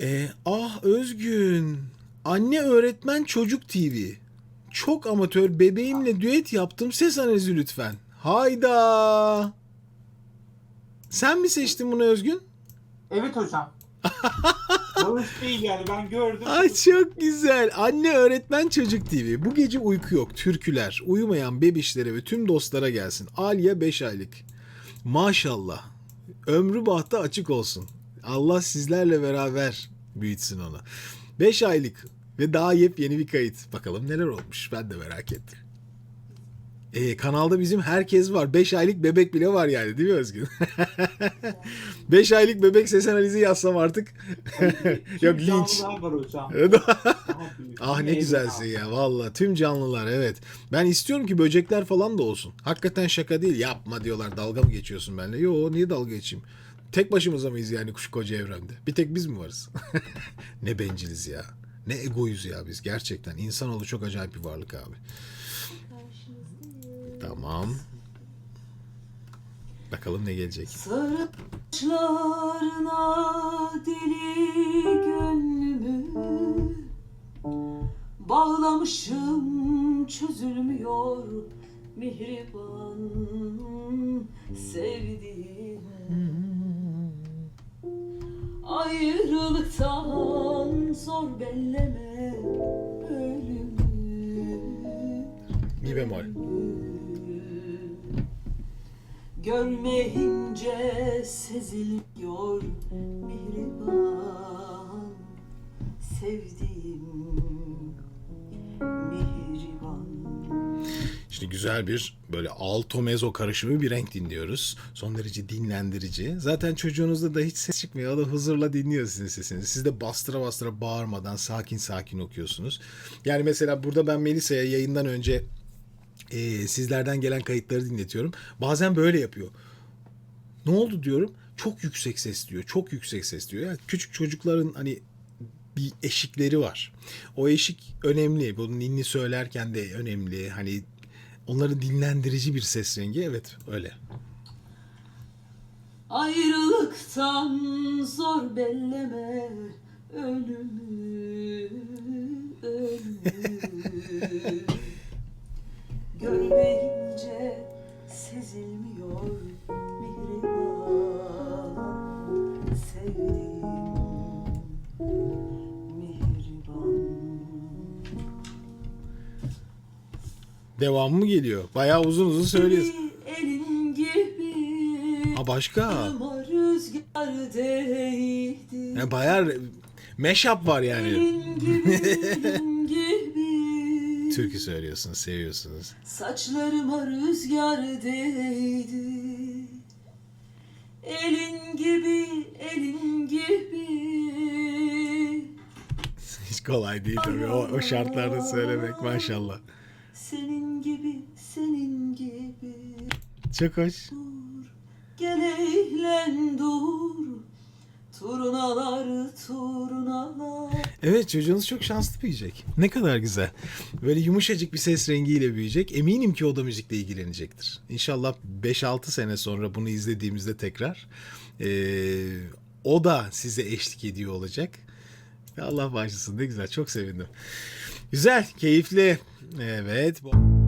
E, ah Özgün. Anne öğretmen çocuk TV. Çok amatör bebeğimle düet yaptım. Ses analizi lütfen. Hayda. Sen mi seçtin bunu Özgün? Evet hocam. Yanlış değil yani ben gördüm. Ay çok güzel. Anne öğretmen çocuk TV. Bu gece uyku yok. Türküler. Uyumayan bebişlere ve tüm dostlara gelsin. Aliye 5 aylık. Maşallah. Ömrü bahtı açık olsun. Allah sizlerle beraber büyütsün onu. 5 aylık ve daha yepyeni bir kayıt. Bakalım neler olmuş. Ben de merak ettim. Ee, kanalda bizim herkes var. 5 aylık bebek bile var yani değil mi Özgün? 5 aylık bebek ses analizi yazsam artık. Yok linç. Ah ne güzelsin ya valla tüm canlılar evet. Ben istiyorum ki böcekler falan da olsun. Hakikaten şaka değil yapma diyorlar dalga mı geçiyorsun benimle? Yo niye dalga geçeyim? Tek başımıza mıyız yani kuş koca evrende? Bir tek biz mi varız? ne benciliz ya. Ne egoyuz ya biz gerçekten. İnsanoğlu çok acayip bir varlık abi. Tamam. Bakalım ne gelecek. Sarı saçlarına deli gönlümü Bağlamışım çözülmüyor mihriban sevdiğim zor belleme ölümü Mi bemol. Görmeyince seziliyor mihriban Sevdiğim Şimdi güzel bir böyle alto mezzo karışımı bir renk dinliyoruz. Son derece dinlendirici. Zaten çocuğunuzda da hiç ses çıkmıyor. O da huzurla dinliyor sizin sesinizi. Siz de bastıra bastıra bağırmadan sakin sakin okuyorsunuz. Yani mesela burada ben Melisa'ya yayından önce e, sizlerden gelen kayıtları dinletiyorum. Bazen böyle yapıyor. Ne oldu diyorum. Çok yüksek ses diyor. Çok yüksek ses diyor. Yani küçük çocukların hani bir eşikleri var. O eşik önemli. Bunu ninni söylerken de önemli. Hani onların dinlendirici bir ses rengi. Evet öyle. Ayrılıktan zor belleme ölümü ölümü Devamı mı geliyor? Bayağı uzun uzun söylüyorsun. Elin gibi Ha başka. ama rüzgar değdi Yani bayağı meşap var yani. Türkü söylüyorsunuz, seviyorsunuz. Saçlarıma rüzgar değdi Elin gibi, elin gibi Hiç kolay değil tabii o, o şartlarda söylemek maşallah. Çok hoş. Dur, gel eğlen dur Turnalar, turnalar Evet çocuğunuz çok şanslı büyüyecek. Ne kadar güzel. Böyle yumuşacık bir ses rengiyle büyüyecek. Eminim ki o da müzikle ilgilenecektir. İnşallah 5-6 sene sonra bunu izlediğimizde tekrar eee, o da size eşlik ediyor olacak. Allah bağışlasın ne güzel çok sevindim. Güzel, keyifli. Evet. bu-